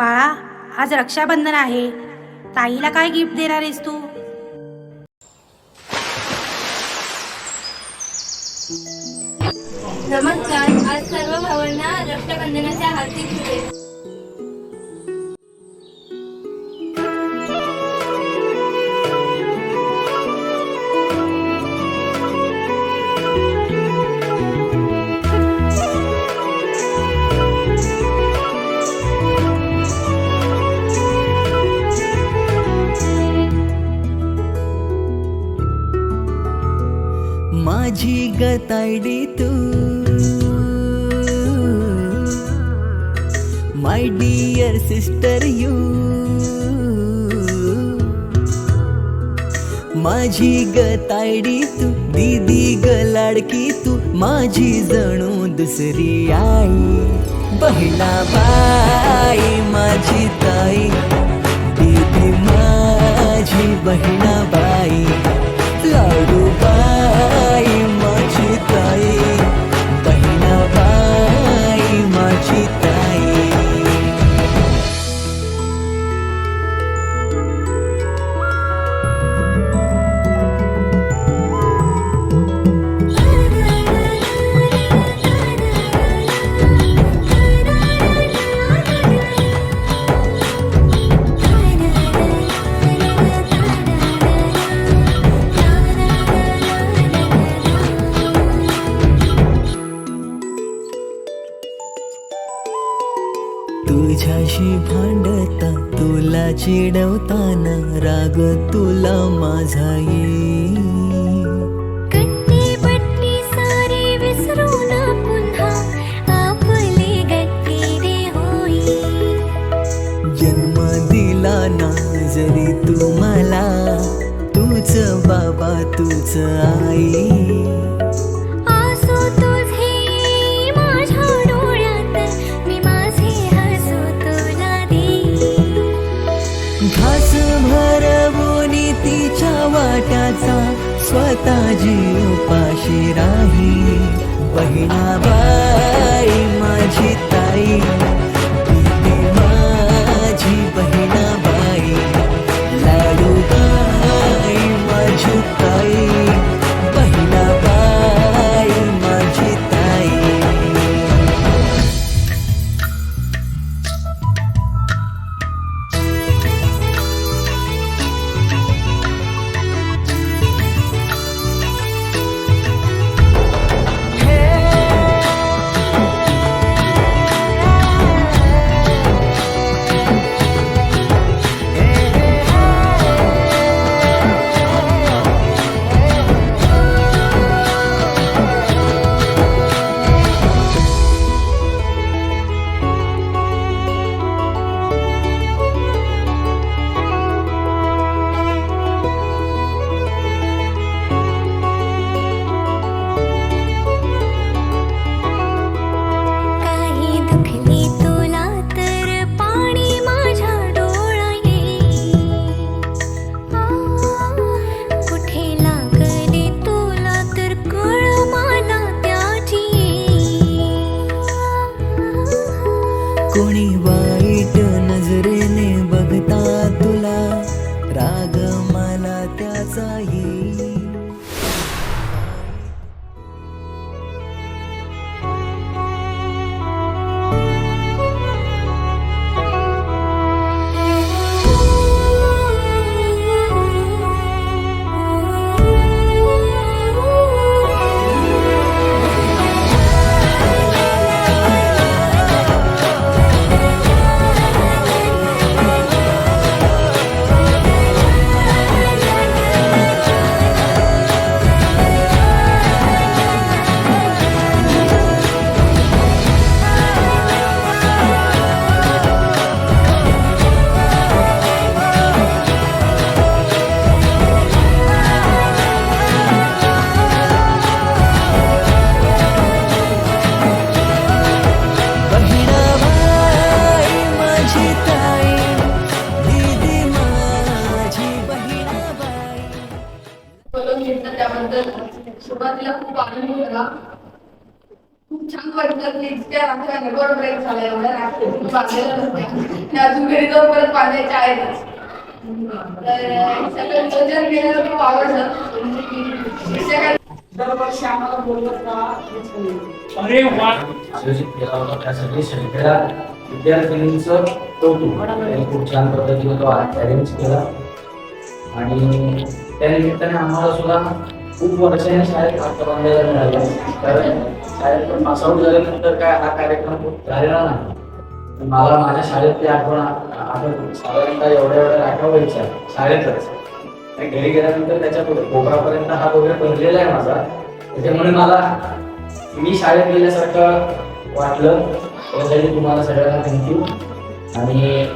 बाळा आज रक्षाबंधन आहे. ताईला काय गिफ्ट देणार आहेस तू? नमस्कार. आज सर्व भावांना रक्षाबंधनाच्या हार्दिक शुभेच्छा. माझी गतायडी तू. माय डिअर सिस्टर यू माझी गतायडी तू दीदी ग लाडकी तू माझी जणू दुसरी आई. बहिणा बाई माझी ताई. दीदी माझी बहिणा बाई. तुझ्याशी भांडता तुला चिडवताना राग तुला माझा येईल. ना जरी तू मला तूच बाबा तूच आई. स्वतः जीव पाशी राही. बहिणाबाई माझी ताई. सुरुवातीला खूप आनंद झाला खूप छान वाटलं की इतक्या आमच्या रेकॉर्ड ब्रेक झाला एवढ्या रात्री अजून घरी जाऊन परत बांधायच्या आहेतच. तर सगळं नियोजन केलेलं खूप आवडलं. दरवर्षी आम्हाला. आयोजित केला होता त्यासाठी सगळ्या विद्यार्थिनींचं कौतुक. त्यांनी खूप छान पद्धतीने तो अरेंज केला. आणि त्या निमित्ताने आम्हाला सुद्धा खूप वर्षाने शाळेत आता बांधायला मिळाला. कारण शाळेत पास आउट झाल्यानंतर काय हा कार्यक्रम खूप झालेला नाही. मला माझ्या शाळेतली आठवण आ- साधारणतः एवढ्या एवढ्या आठवायच्या शाळेतच. आणि घरी गेल्यानंतर त्याच्या पुढे कोपरापर्यंत हा वगैरे बनलेला आहे माझा. त्याच्यामुळे मला मी शाळेत गेल्यासारखं वाटलं. हो, त्यासाठी तुम्हाला सगळ्यांना. थँक्यू आणि